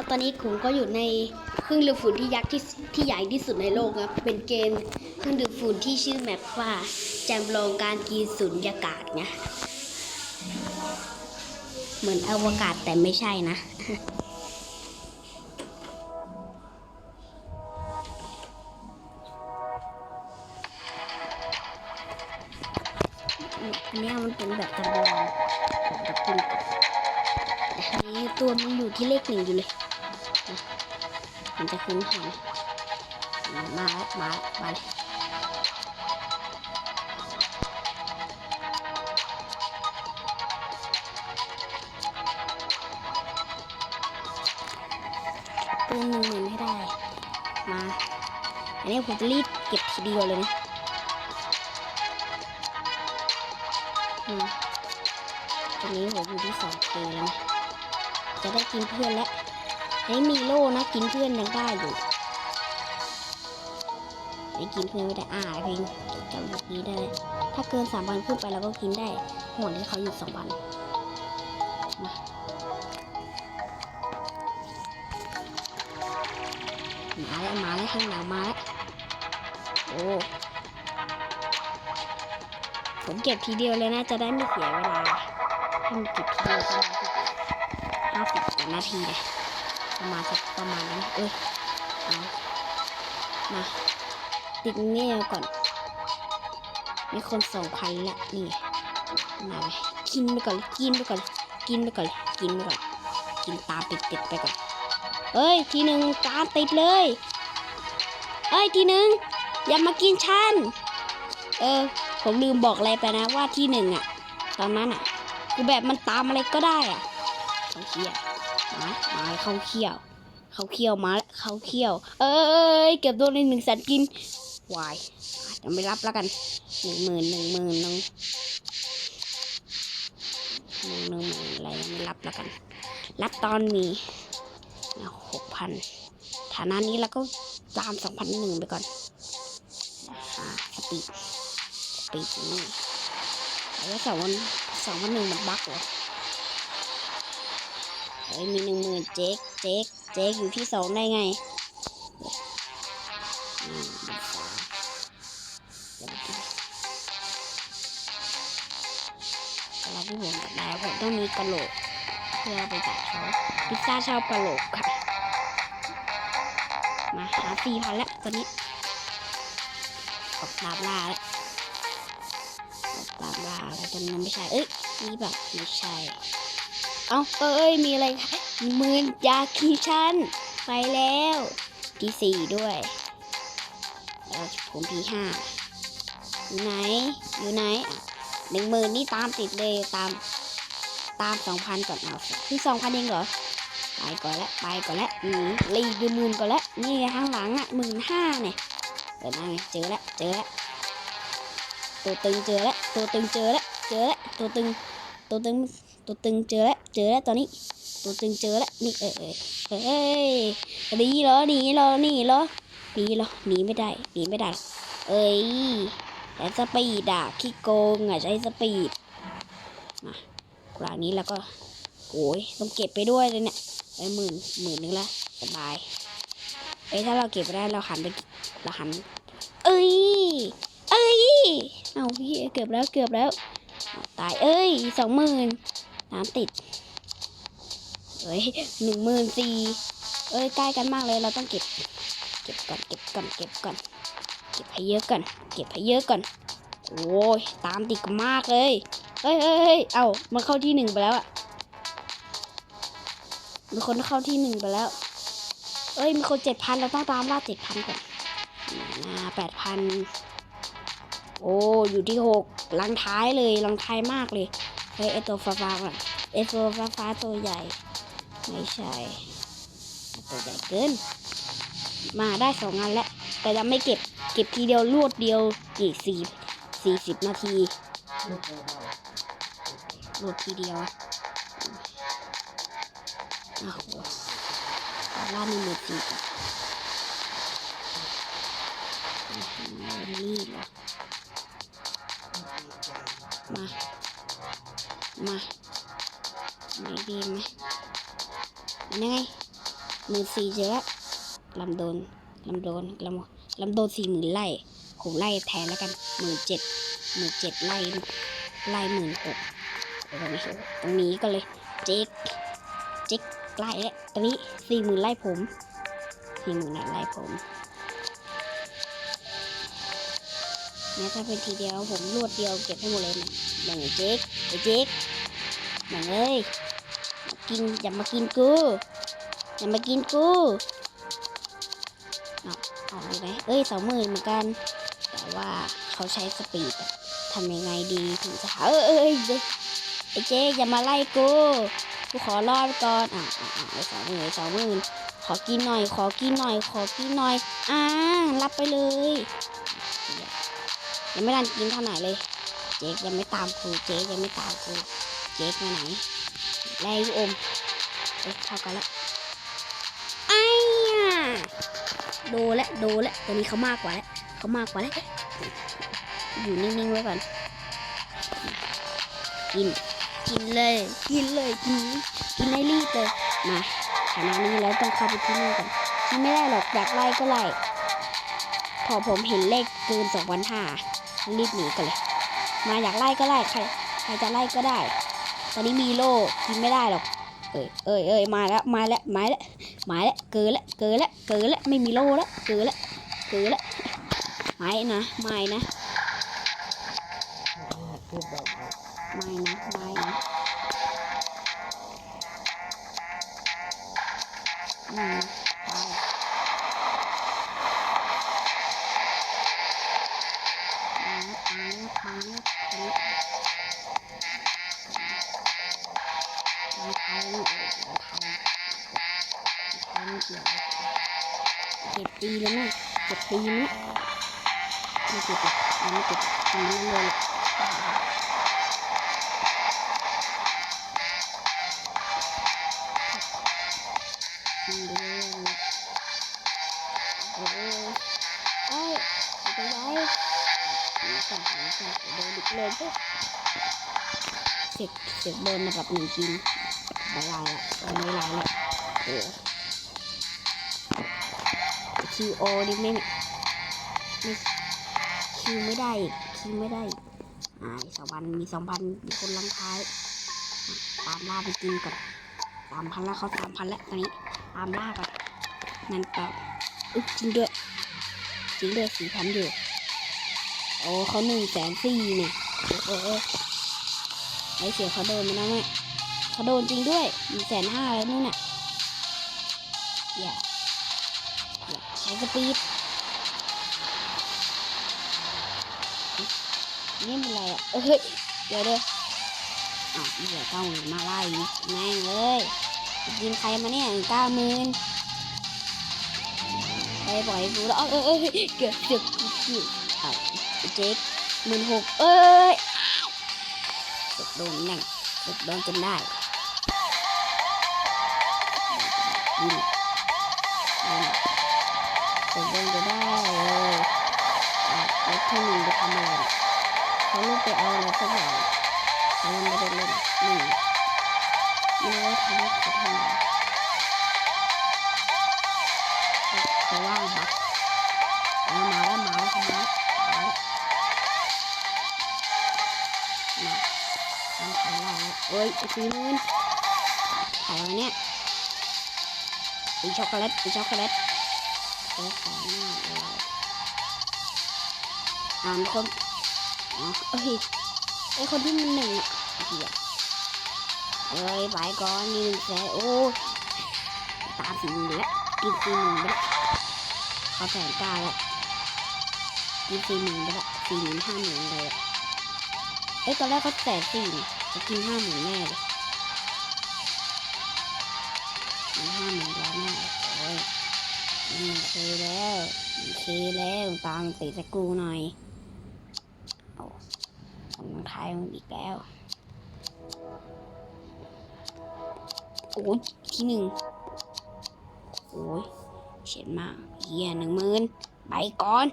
ครับตอนนี้ผมก็อยู่ในเครื่องดูดฝุ่นที่ยักษ์ที่ที่ใหญ่ที่สุดในโลกครับ เป็นเกมเครื่องดูดฝุ่นที่ชื่อแมปว่าจำลองการกินสุญญากาศนะเหมือนอวกาศแต่ไม่ใช่นะ อันเนี้ยมันเป็นแบบ อยู่ที่เลขหนึ่งอยู่เลยนะมันจะคุ้นหายมาแล้วมาแล้วมาเลยตัวหนึ่งหมื่นให้ได้ มา อันนี้ผมจะรีบเก็บทีเดียวเลยนะอืมตอนนี้ผมอยู่ที่สองเคแล้วนะ จะได้กินเพื่อนแล้วไอ้มีโล่นะกินเพื่อนยังได้อยู่ไอ้กินเพื่อนไม่ได้อ่าเองจำแบบนี้ได้เลยถ้าเกินสามวันขึ้นไปเราก็กินได้หมดที่เขาอยู่สองวันมามาแล้วมาแล้วข้างหลังมาแล้วโอ้ผมเก็บทีเดียวเลยนะจะได้ไม่เสียเวลาให้มันเก็บทีเดียว ประมาณห้าสิบกว่านาทีเลยประมาณสักประมาณนั้นเอ้ยเอามาติดเงี้ยก่อน มีคนสองพันละนี่มาเลยกินไปก่อนกินไปก่อนกินไปก่อนกินไปก่อนกินตาติดติดไปก่อนเอ้ย ทีหนึ่งตาติดเลย เอ้ยทีหนึ่งอย่ามากินฉันเออ ผมลืมบอกอะไรไปนะว่าที่หนึ่งอะตอนนั้นอะคือแบบมันตามอะไรก็ได้อะเขาเคี่ย มามาเขาเคี่ยว เขาเคี่ยวมาแล้วเขาเคี่ยว เอ้ยเก็บโดนในหนึ่งแสนกินวายจะไม่รับแล้วกันหนึ่งหมื่นหนึ่งหมื่นหนึ่งหนึ่งหนึ่งหมื่นอะไรไม่รับแล้วกัน รับตอนมีหกพันฐานะนี้แล้วก็ตามสองพันหนึ่งไปก่อนอ่าสปีดปีกนี่แล้วสองวันสองวันหนึ่งมันบั๊กเหรอ เฮ้ยมีหนึ่งหมื่นเจ๊กเจ๊กเจ๊กอยู่ที่สองได้ไงอืมดูฟ้าเดี๋ยวไปกินอะไรที่ผมจะได้ผมต้องมีกระโหลกเพื่อไปจัดเขาพิซซ่าชอบกระโหลกค่ะ มาหาสี่พันแล้วตอนนี้ออกตามล่าแล้วตามล่าอะไรตรงนั้นไม่ใช่ เอ้ยนี่แบบไม่ใช่ เอาเอ้ยมีอะไรคะมื่นยาคีชันไปแล้วที่สี่ด้วยแล้วผมที่ห้าอยู่ไหน อยู่ไหนหนึ่งหมื่นนี่ตามติดเลยตามตามสองพันก่อนเอาที่สองพันเองเหรอไปก่อนละไปก่อนละหนีรีดูหมื่นก่อนละนี่ข้างหลังอะหมื่นห้าเนี่ยเปิดมาไงเจอแล้วเจอแล้วตัวตึงเจอแล้วตัวตึงเจอแล้วเจอแล้วตัวตึงตัวตึง ตัวตึงเจอแล้ว เจอแล้วตอนนี้ ตัวตึงเจอแล้ว นี่เออเออเฮ้ยหนีเหรอหนีเหรอหนีเหรอหนีเหรอหนีไม่ได้ หนีไม่ได้ เอ้ยแต่สปีดอะขี้โกงอะใช้สปีด มากลางนี้แล้วก็โอ้ยต้องเก็บไปด้วยเลยเนี่ยไอ้หมื่นหมื่นนึงละสบายเอ้ยถ้าเราเก็บได้เราหันไปเราหัน เอ้ย เอ้ย เอาพี่เกือบแล้วเกือบแล้ว ตายเอ้ยสองหมื่น น้ำติด เอ้ยหนึ่งหมื่นสี่เอ้ยใกล้กันมากเลยเราต้องเก็บ เก็บก่อนเก็บก่อนเก็บก่อน เก็บให้เยอะก่อน เก็บให้เยอะก่อน โอ้ยตามติดกันมากเลยเฮ้ยเฮ้ยเฮ้ยเอามันเข้าที่หนึ่งไปแล้วอะมีคนเข้าที่หนึ่งไปแล้ว เอ้ยมีคนเจ็ดพันเราต้องตามล่าเจ็ดพันก่อนอ่าแปดพันโอ้ อยู่ที่หกลังท้ายเลยลังท้ายมากเลย้ไอตัวฟ้าฟ้าก่อนไอตัวฟ้าฟ้าตัวใหญ่ ไม่ใช่ ตัวใหญ่เกิน มาได้สองงานแล้ว แต่ยังไม่เก็บ เก็บทีเดียวรวดเดียวกี่สี่สี่สิบนาทีรวดทีเดียวอะโอ้โหล่ามีมือตีกันอื้อหือนี่เหรอมา มาไหนดีไหมอันยังไงหมื่นสี่เจอแล้วลำโดนลำโดนลำลำโดนสี่หมื่นไล่ผมไล่แทนแล้วกันหมื่นเจ็ดหมื่นเจ็ดไล่ไล่หมื่นหกเดี๋ยวก่อนนะตรงนี้ก็เลยเจ๊กเจ๊กไล่แล้วตรงนี้สี่หมื่นไล่ผมสี่หมื่นไล่ผม แม้ถ้าเป็นทีเดียวผมรวดเดียวเก็บให้หมดเลยนะแบ่งไอ้เจ๊กไอ้เจ๊กแบ่งเลยกินอย่ามากินกูอย่ามากินกูเอาเอาไปไหมเอ้ยสองหมื่นเหมือนกัน แต่ว่าเขาใช้สปีดทำยังไงดีถึงจะหาเอ้ยเอ้ยเอ้ยไอ้เจ๊อย่ามาไล่กูกูขอรอดก่อนอะอะอะไอ้สองหมื่นไอ้สองหมื่นขอกินหน่อย ขอกินหน่อย ขอกินหน่อย อ่า รับไปเลย ยังไม่ทันกินเท่าไหร่เลย เจ๊ยังไม่ตามกูเจ๊ยังไม่ตามกูเจ๊ไปไหนแรงอมเอ๊ะเท่ากันแล้วไอ้ยโดและโดและตัวนี้เขามากกว่าแล้วเขามากกว่าแล้วอยู่นิ่งๆไว้ก่อนกินกินเลยกินเลยกินกินให้รีบเลยมาขณะนี้แล้วต้องเข้าไปที่นี่กันกินไม่ได้หรอกอยากไล่ก็ไล่พอผมเห็นเลขเกินสองพันห้า รีบหนีกันเลย มาอยากไล่ก็ไล่ใครใครจะไล่ก็ได้ ตอนนี้มีโล่กินไม่ได้หรอก เอ้ยเอ้ยเอ้ยมาแล้วมาแล้วมาแล้วมาแล้วเกินแล้วเกินแล้วเกินแล้วไม่มีโล่แล้วเกินแล้วเกินแล้วไม่นะไม่นะไม่นะไม่ อีกเดี๋ยวดิกเลยปุ๊บเสกเสกโดนระดับหนึ่งจริงบลายละตอนนี้ลายละเออคิวโอดิไม่ไม่คิวไม่ได้อีก คิวไม่ได้อีกอ่าสองพันมีสองพันมีคนลังท้าย ตามล่าไปกินก่อนสามพันแล้วเขาสามพันแล้วตอนนี้ ตามล่าก่อนนั่นเปล่าอึ๊บจริงด้วยจริงด้วยสี่พันอยู่โอ้เขาหนึ่งแสนสี่เนี่ยโอ้โหโอ้ไอเสียเขาโดนไปแล้วแม่เขาโดนจริงด้วยหนึ่งแสนห้าแล้วนู่นน่ะอย่าอย่าใช้สปีด นี่มันอะไรอะเอ้ยเดี๋ยวเดี๋ยวอ้าวเดี๋ยวเก้าหมื่นมาไล่แม่งเอ้ยจะกินใครมาเนี่ยเก้าหมื่นไปปล่อยกูแล้วเอ้ยเอ้ยเอ้ยเกือบเกือบเกือบอ้าเจ๊กหมื่นหกเอ้ยเกือบโดนแน่งเกือบโดนจนได้ยิง เขาลูกไปเอาอะไรสักอย่างเขาไม่ได้เล่นนี่ไม่รู้ว่าทำให้เขาทำอะไรเขาว่างบักเอามาแล้วมาแล้วทำไมมาแล้วมาทำใครแล้วเอ้ยไอ้ซีนูนใครเนี่ยไอ้ช็อกโกแลตไอ้ช็อกโกแลตโอ้ขอหน้าเลยอ่านคน อ๋อเอ้ยไอคนที่มันหนึ่งเหี้ยเอ้ยไปก่อนนี่หนึ่งแสนโอ้ยตามสี่หมื่นแล้วกินสี่หมื่นไปแล้วเขาแสนเก้าแล้วกินสี่หมื่นไปแล้วสี่หมื่นห้าหมื่นเลยอะเอ้ยตอนแรกเขาแสนสี่นี่เขากินห้าหมื่นแน่เลยห้าหมื่นแล้วแน่เลยโอ้ยมันเคแล้วมันเคแล้วตามติดสกูหน่อย ของไทยมันอีกแล้วโอ้ยที่หนึ่งโอ้ยเฉียดมากเฮียหนึ่งหมื่นไปก่อน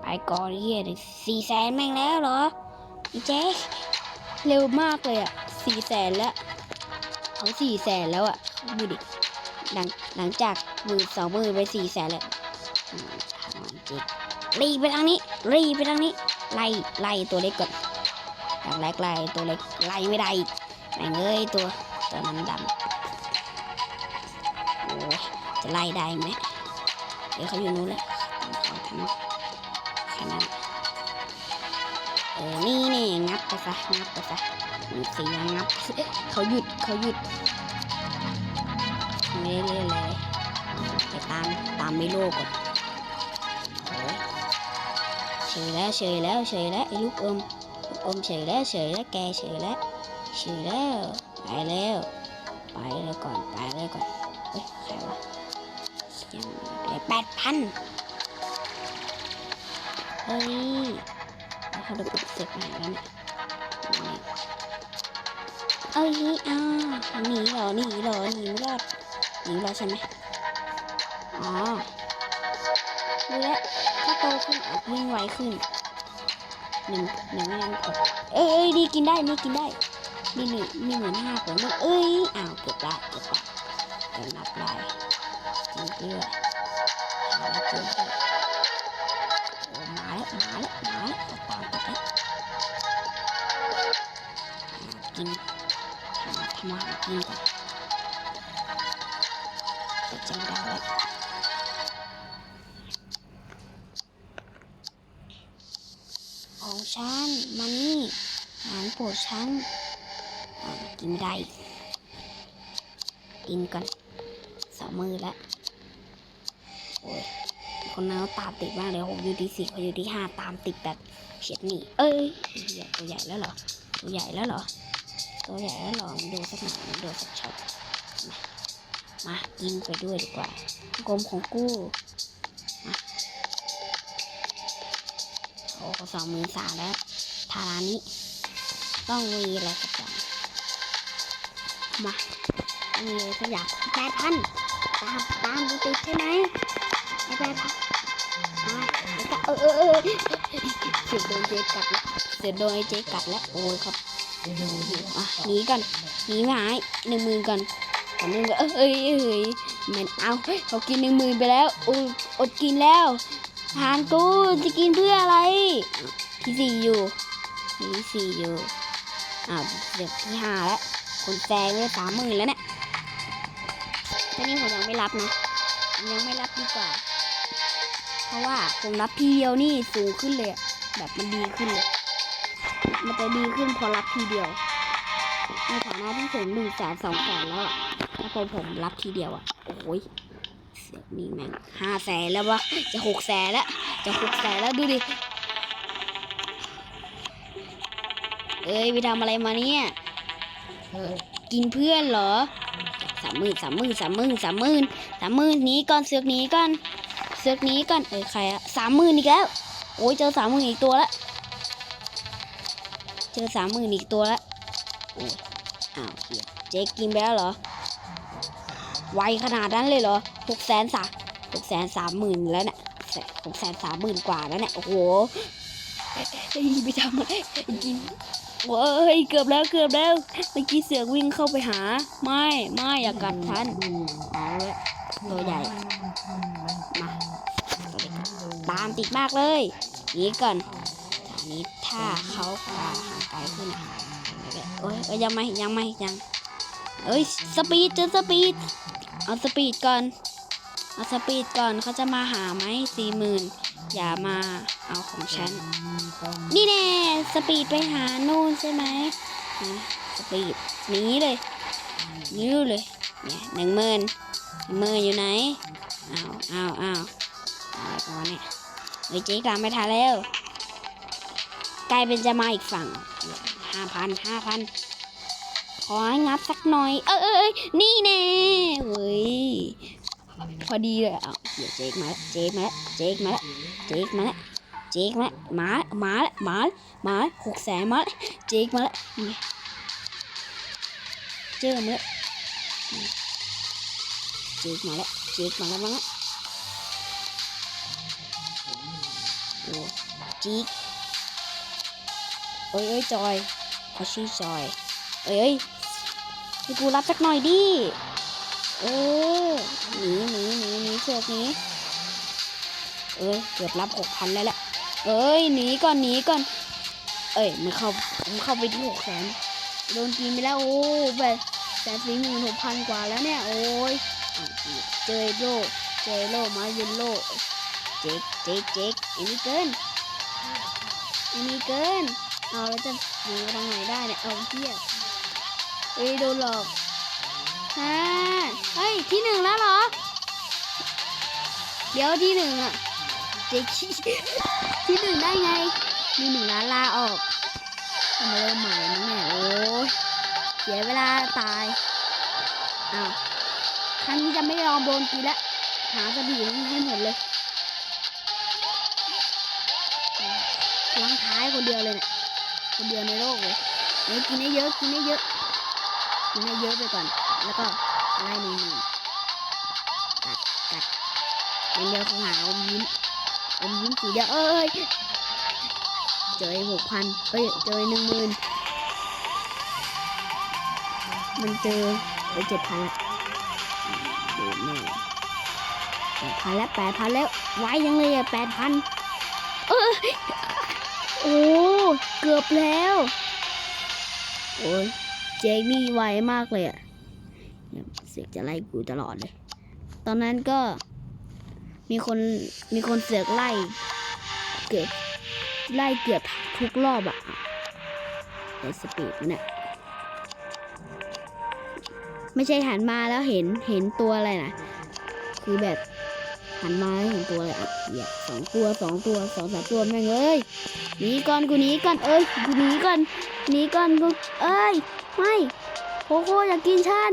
ไปก่อนเฮียสี่แสนแม่งแล้วเหรออีเจ๊เร็วมากเลยอะสี่แสนแล้วเขาสี่แสนแล้วอะดูดิหลังหลังจากมือสองมือไปสี่แสนเลยอืมทางรีไปทางนี้รีไปทางนี้ ไล่ไล่ตัวเล็กก่อนอยางแรกไล่ตัวเล็กไล่ไม่ได้แม่งเอ้ยตัวตัวนั้นดำโอ้ยจะไล่ได้ไหมเดี๋ยวเขาอยู่นู้นแหละเขาทำขนาดเออนี่นี่งับไปซะงับไปซะมีเสียงงับเขาหยุดเขาหยุดไม่ได้เล่นเลยไปตามตามไม่โลกก่อน ฉยแล้วเฉยแล้วเฉยแล้วไอ้ลูกอมลูกอมเฉยแล้วเฉยแล้วแกเฉยแล้วเฉยแล้วไปแล้วไปแล้วก่อนไปแล้วก่อนเฮ้ยใครวะเสียงแปดพันเฮ้ยเขาดูเสร็จไหนแล้วเนี่ยเอ้ยอ้าหนีเหรอหนีเหรอหนีไม่รอดหนีรอดใช่ไหมอ๋อรู้แล ตขึ้นอาจวิ่งไวขึ้นหนึ่งหนึ่งไม่นั้นกเอ้ยเอ้ยนี่กินได้นี่กินได้นี่หนึ่งนี่หมื่นห้าผมเอ้ยอ้าวเกือบได้เกือบได้เกือบนับได้กินเกลือหาแล้วกินเกลือโอ้มาแล้วมาแล้วมาแล้วจะตามไปแล้วกินหาทำอาหารกินก่อน โปรดฉันกินไม่ได้กินก่อนสองมือแล้วโอ้ยคนนั้นเขาตามติดมากเลยผมอยู่ที่สี่เขาอยู่ที่ห้าตามติดแบบเฉียดหนีเอ้ยใหญ่ตัวใหญ่แล้วเหรอตัวใหญ่แล้วเหรอตัวใหญ่แล้วหรอดูสักหน่อยดูสักช็อตมามากินไปด้วยดีกว่ากลมของกู้มาโอ้สองมื่นสามแล้วทารานี้ ต้องมีอะไรสักอย่างมามีอะไรสักอย่างแปดพันตามตามดูติดใช่ไหมไอ้แปดพันมาแล้วก็เออเออเออเสือโดนเจ๊กัดแล้วเสือโดนไอ้เจ๊กัดแล้วโอ้ยครับอะหนีก่อนหนีไม่หายหนึ่งมื่นก่อนหนึ่งก่อเอ้ยเอ้ยเอ้ยมันเอาเขากินหนึ่งมื่นไปแล้วอุยอดกินแล้วทานกูจะกินเพื่ออะไรที่สี่อยู่ที่สี่อยู่ อ้าวเด็กที่ห้าแล้วคนแซงเลยสามหมื่นแล้วเนี่ยแค่นี้ผมยังไม่รับนะยังไม่รับดีกว่า เพราะว่าผมรับทีเดียวนี่สูงขึ้นเลยแบบมันดีขึ้นเลย มันจะดีขึ้นพอรับทีเดียว ในฐานะที่ผมหนึ่งแสนสองแสนแล้วอะแล้วพอผมรับทีเดียวอะโอ้ยเสือกนี่แม่งห้าแสนแล้ววะจะหกแสนแล้ว จะหกแสนแล้วดูดิ เอ้ยไปทำอะไรมาเนี่ยกินเพื่อนเหรอสามหมื่นสามหมื่นสามหมื่นสามหมื่นสามหมื่นนี้ก่อนเสือกนี้ก่อนเสือกนี้ก่อนเอ้ยใครอะสามหมื่นอีกแล้วโอ้ยเจอสามหมื่นอีกตัวล้วเจอสามหมื่นอีกตัวล้วโอ้ยอ้าวเฮียเจ๊กินไปแล้วเหรอไวขนาดนั้นเลยเหรอหกแสนสามหกแสนสามหมื่นแล้วเนี่ยหกแสนสามหมื่นกว่าแล้วเนี่ยโอ้โหไปทำอะไรกิน โอ้ยเกือบแล้วเกือบแล้วเมื่อกี้เสือกวิ่งเข้าไปหา ไม่ไม่อย่ากัดฉันเอาละตัวใหญ่มาตามติดมากเลยหนีก่อนอันนี้ถ้าเขาพาห่างไกลขึ้นอะโอ้ยยังไม่ยังไม่ยังเอ้ยสปีดเจอสปีดเอาสปีดก่อนเอาสปีดก่อนเขาจะมาหาไหมสี่หมื่นอย่ามา เอาของฉัน นี่แน่สปีดไปหาโน่นใช่ไหมสปีดนี้เลยนิ้เลยเนี่ยหนึ่งหมื่นหนึ่งหมื่นอยู่ไหนอ้าวอ้าวอ้าวอะไรกันเนี่ยเฮ้ยเจ๊กลับไม่ทันแล้วกลายเป็นจะมาอีกฝั่งห้าพันห้าพันขอให้งับสักหน่อย เอ้ยเอ้ยเอ้ยนี่แน่เว้ยพอดีเลยอะเดี๋ยวเจ๊กมาแล้วเจ๊กมาแล้วเจ๊กมาแล้วเจ๊กมาแล้ว เจ๊กมาแล้วมามาแล้วมาแล้วมาหกแสนมาแล้วเจ๊กมาแล้วเจอมาแล้วเจ๊กมาแล้วเจ๊กมาแล้วมาแล้วโอ้จี๊กเอ้ยเอ้ยจอยเขาชื่อจอยเอ้ยเอ้ยให้กูรับสักหน่อยดิเออหนีหนีหนีหนีเสือกนี้เอ้ยเกือบรับหกพันแล้วแหละ เอ้ยหนีก่อนหนีก่อน เอ้ยมันเข้ามันเข้าไปที่หกแสนโดนกินไปแล้วโอ้แบบแสนสี่หมื่นหกพันกว่าแล้วเนี่ยโอ้ยเจอโลเจอโลมาเยนโลเจ๊กเจ๊กเจ๊กอันนี้เกินอันนี้เกินเอาแล้วจะอยู่ทางไหนได้เนี่ยเอาเที่ยเอ้ยโดนหลอกฮะเฮ้ยที่หนึ่งแล้วเหรอเดี๋ยวที่หนึ่งอะเจ๊ขี้ ที่หนึ่งได้ไง มีหนึ่งล้านลาออกทำมาเริ่มใหม่มั้งเนี่ยโอ้ยเสียเวลาตายอ้าวครั้งนี้จะไม่ยอมโดนกินละหาสบีให้หมดเลยลังท้ายคนเดียวเลยเนี่ยคนเดียวในโลกเลยเฮ้ยกินให้เยอะกินให้เยอะกินให้เยอะไปก่อน แล้วก็ไล่หนึ่งกัดกัดอย่างเดียวคือหาอมยิ้ม อมยิ้มสีเดียวเอ้ยเจอหกพันเอ้ยเจอหนึ่งหมื่นมันเจอเอ้เจ็ดพันละดูแม่แปดพันแล้วแปดพันแล้วไว้ยังเลยอะแปดพันเอ้ยโอ้เกือบแล้ว โอ้ยเจคนี่ไวมากเลยอะเนี่ยเสียกจะไล่กูตลอดเลย ตอนนั้นก็ มีคนมีคนเสือกไล่เกือบไล่เกือบทุกรอบอะไอสปีดมันเนี่ยไม่ใช่หันมาแล้วเห็นเห็นตัวอะไรนะคือแบบหันมาแล้วเห็นตัวอะไรอะเหยียบสองตัวสองตัวสองสามตัวแม่งเอ้ยหนีก่อนกูหนีก่อนเอ้ยกูหนีก่อนหนีก่อนกูเอ้ยไม่โคโค่อยากกินฉัน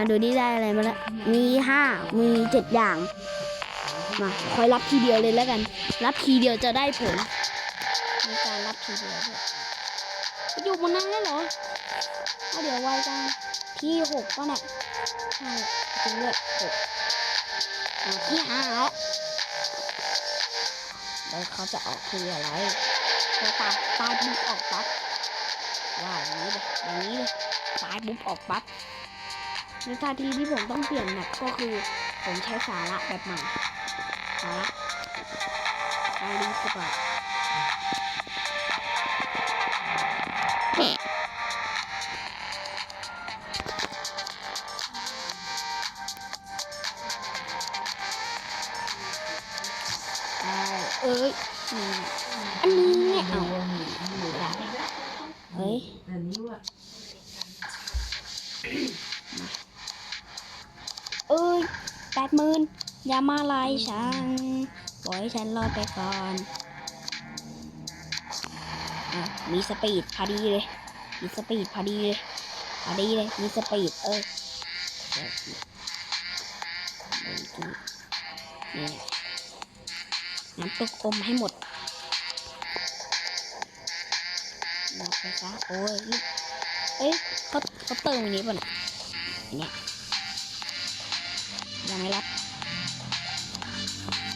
มาดูนี่ได้อะไรมาแล้วมีห้ามีเจ็ดอย่าง มาคอยรับทีเดียวเลยแล้วกัน รับทีเดียวจะได้ผล มีการรับทีเดียวด้วยอยู่บนนั้นเลยเหรอเอเดี๋ยวไวจังที่หกก็เนี่ยใช่จริงด้วยหกที่ห้าแล้วแล้วเขาจะออกคืออะไรพอตายตายปุ๊บออกปั๊บว่าอย่างนี้เลยอย่างนี้เลยตายปุ๊บออกปั๊บ ในทันทีที่ผมต้องเปลี่ยนแมปก็คือ ผมใช้สาระแบบใหม่สาระอาลีสปอร์ตเอ้ยอันนี้เอาเฮ้ย อย่ามาไล่ฉันปล่อยฉันรอดไปก่อนอมีสปีดพอดีเลย มีสปีดพอดีเลยพอดีเลย มีสปีดเออเดี๋ยนี่น้ำตกอมให้หมดหมดไปซะโอ้ยเอ้ยเขาเขาเติมอันนี้ป่ะเนี่ยอยยังไม่รับ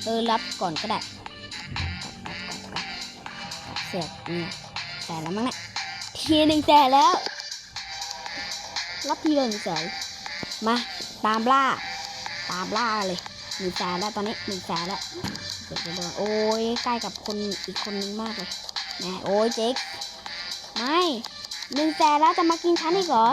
เออรับก่อนก็ได้ เสียบนี่แสนแล้วมั้งเนี่ยทีหนึ่งแสนแล้ว รับทีละหนึ่งแสนมา ตามล่า ตามล่าเลยหนึ่งแสนแล้วตอนนี้หนึ่งแสนแล้วเดี๋ยวจะโดนโอ้ยใกล้กับคนอีกคนนึงมากเลยแหมโอ้ยเจ๊กไม่หนึ่งแสนแล้วจะมากินฉันอีกเหรอ